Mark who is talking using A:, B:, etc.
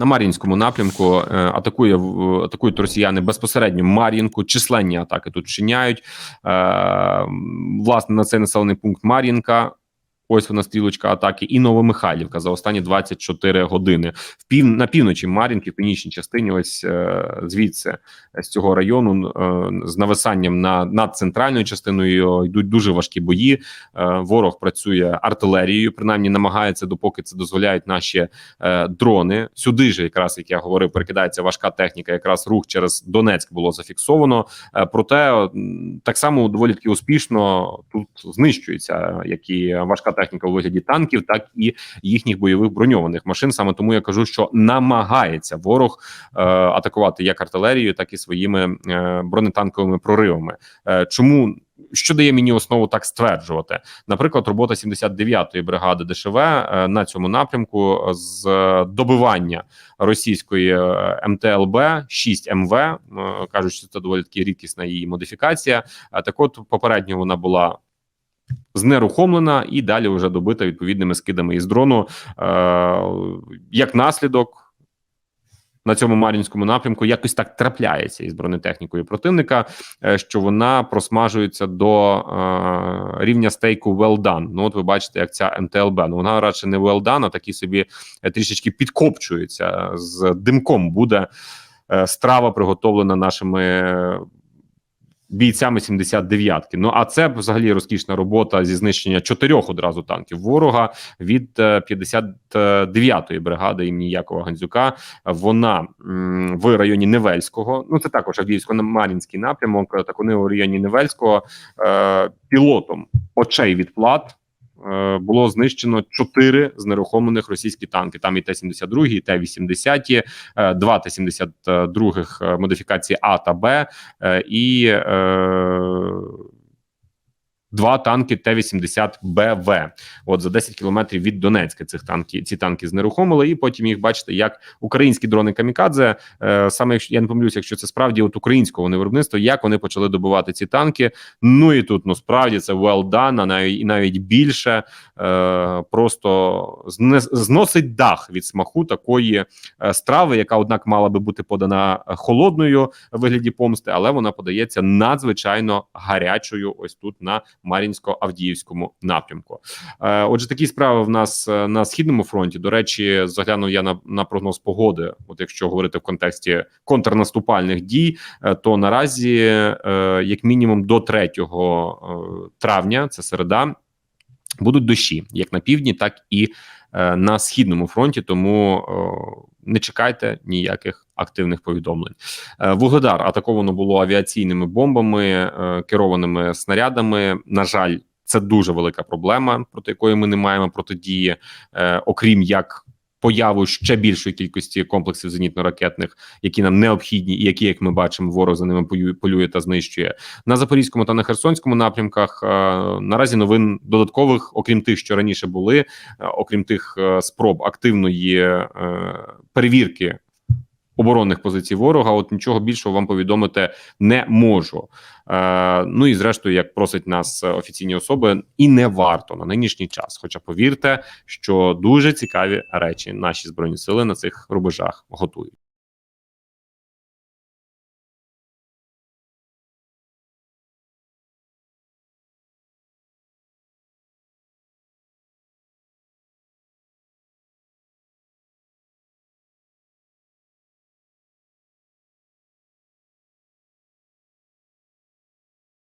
A: На Мар'їнському напрямку е, атакує в- атакують росіяни безпосередньо Мар'їнку. Численні атаки тут вчиняють. Е, власне на цей населений пункт Мар'їнка. Ось вона стрілочка атаки, і Новомихайлівка за останні 24 години. В пів на півночі Мар'їнки, в північній частині, ось е, звідси з цього району е, з нависанням на над центральною частиною йдуть дуже важкі бої. Е, ворог працює артилерією, принаймні намагається, допоки це дозволяють наші дрони. Сюди ж, якраз як я говорив, перекидається важка техніка. Якраз рух через Донецьк було зафіксовано. Проте так само доволі таки успішно тут знищується е, як і важка техніка у вигляді танків, так і їхніх бойових броньованих машин. Саме тому я кажу, що намагається ворог е, атакувати як артилерією, так і своїми е, бронетанковими проривами. Е, чому? Що дає мені основу так стверджувати? Наприклад, робота 79-ї бригади ДШВ е, на цьому напрямку з е, добивання російської е, МТЛБ 6 МВ. кажуть, що це доволі таки рідкісна її модифікація. Так, от попередньо вона була. Знерухомлена і далі вже добита відповідними скидами із дрону. Е, як наслідок, на цьому мар'їнському напрямку якось так трапляється із бронетехнікою противника, е, що вона просмажується до е, рівня стейку well done. Ну, от ви бачите, як ця МТЛБ. Ну вона радше не well done, а такі собі е, трішечки підкопчується з димком. Буде е, страва приготовлена нашими. Е, Бійцями 79-ки. Ну а це взагалі розкішна робота зі знищення чотирьох одразу танків ворога від е, 59-ї бригади імені Якова Гандзюка. Вона в районі Невельського. Ну це також Авдіївсько-Марінський напрямок. Так вони у районі Невельського е, пілотом очей від плат. е, Було знищено чотири знерухомлених російські танки. Там і Т-72, і Т-80, е, два Т-72 е, модифікації А та Б е, і е, два танки Т-80 БВ. От за 10 кілометрів від Донецька цих танки ці танки знерухомили, і потім їх бачите, як українські дрони камікадзе. Е, саме якщо я не помилюся, якщо це справді от українського вони виробництва, як вони почали добувати ці танки. Ну і тут ну це well done, а навіть і навіть більше е, просто зне, зносить дах від смаку такої е, страви, яка однак мала би бути подана холодною вигляді помсти, але вона подається надзвичайно гарячою. Ось тут на Мар'їнсько-Авдіївському напрямку. Е, Отже, такі справи в нас е, на східному фронті. До речі, заглянув я на, на прогноз погоди. От якщо говорити в контексті контрнаступальних дій, е, то наразі, як мінімум, до 3 е, травня, це середа, будуть дощі як на півдні, так і е, на східному фронті. Тому е, не чекайте ніяких активних повідомлень. Е, Вугледар атаковано було авіаційними бомбами, е, керованими снарядами. На жаль, це дуже велика проблема, проти якої ми не маємо протидії, е, окрім як. Появу ще більшої кількості комплексів зенітно-ракетних, які нам необхідні, і які, як ми бачимо, ворог за ними полює, та знищує на запорізькому та на херсонському напрямках. Е, наразі новин додаткових, окрім тих, що раніше були, е, окрім тих е, спроб активної перевірки оборонних позицій ворога. От нічого більшого вам повідомити не можу. Е, ну і зрештою, як просить нас офіційні особи, і не варто на нинішній час. Хоча повірте, що дуже цікаві речі наші збройні сили на цих рубежах готують.